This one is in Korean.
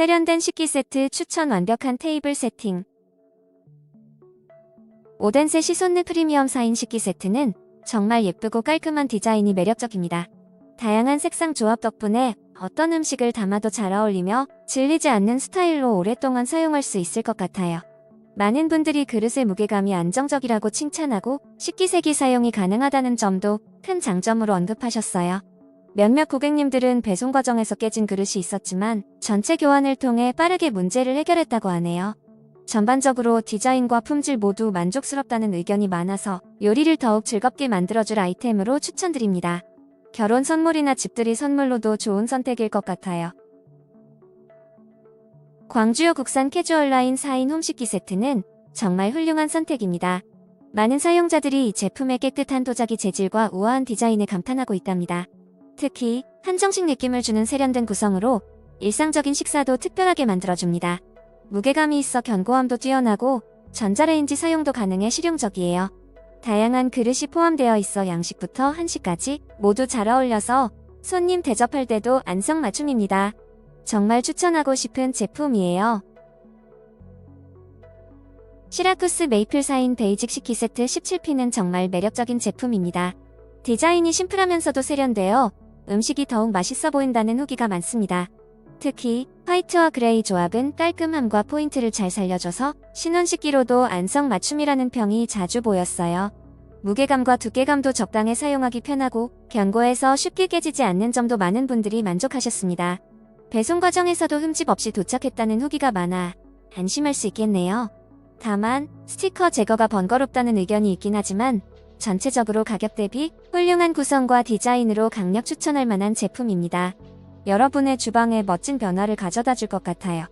세련된 식기 세트 추천 완벽한 테이블 세팅. 오덴세 시손느 프리미엄 4인 식기 세트는 정말 예쁘고 깔끔한 디자인이 매력적입니다. 다양한 색상 조합 덕분에 어떤 음식을 담아도 잘 어울리며 질리지 않는 스타일로 오랫동안 사용할 수 있을 것 같아요. 많은 분들이 그릇의 무게감이 안정적이라고 칭찬하고 식기세기 사용이 가능하다는 점도 큰 장점으로 언급하셨어요. 몇몇 고객님들은 배송 과정에서 깨진 그릇이 있었지만 전체 교환을 통해 빠르게 문제를 해결했다고 하네요. 전반적으로 디자인과 품질 모두 만족스럽다는 의견이 많아서 요리를 더욱 즐겁게 만들어줄 아이템으로 추천드립니다. 결혼 선물이나 집들이 선물로도 좋은 선택일 것 같아요. 광주요 국산 캐주얼 라인 4인 홈식기 세트는 정말 훌륭한 선택입니다. 많은 사용자들이 이 제품의 깨끗한 도자기 재질과 우아한 디자인에 감탄하고 있답니다. 특히 한정식 느낌을 주는 세련된 구성으로 일상적인 식사도 특별하게 만들어줍니다. 무게감이 있어 견고함도 뛰어나고 전자레인지 사용도 가능해 실용적이에요. 다양한 그릇이 포함되어 있어 양식부터 한식까지 모두 잘 어울려서 손님 대접할 때도 안성맞춤입니다. 정말 추천하고 싶은 제품이에요. 시라쿠스 메이플 사인 베이직 식기 세트 17P는 정말 매력적인 제품입니다. 디자인이 심플하면서도 세련되어 음식이 더욱 맛있어 보인다는 후기가 많습니다. 특히 화이트와 그레이 조합은 깔끔함과 포인트를 잘 살려줘서 신혼식기로도 안성맞춤이라는 평이 자주 보였어요. 무게감과 두께감도 적당해 사용하기 편하고 견고해서 쉽게 깨지지 않는 점도 많은 분들이 만족하셨습니다. 배송 과정에서도 흠집 없이 도착했다는 후기가 많아 안심할 수 있겠네요. 다만 스티커 제거가 번거롭다는 의견이 있긴 하지만 전체적으로 가격 대비 훌륭한 구성과 디자인으로 강력 추천할 만한 제품입니다. 여러분의 주방에 멋진 변화를 가져다 줄 것 같아요.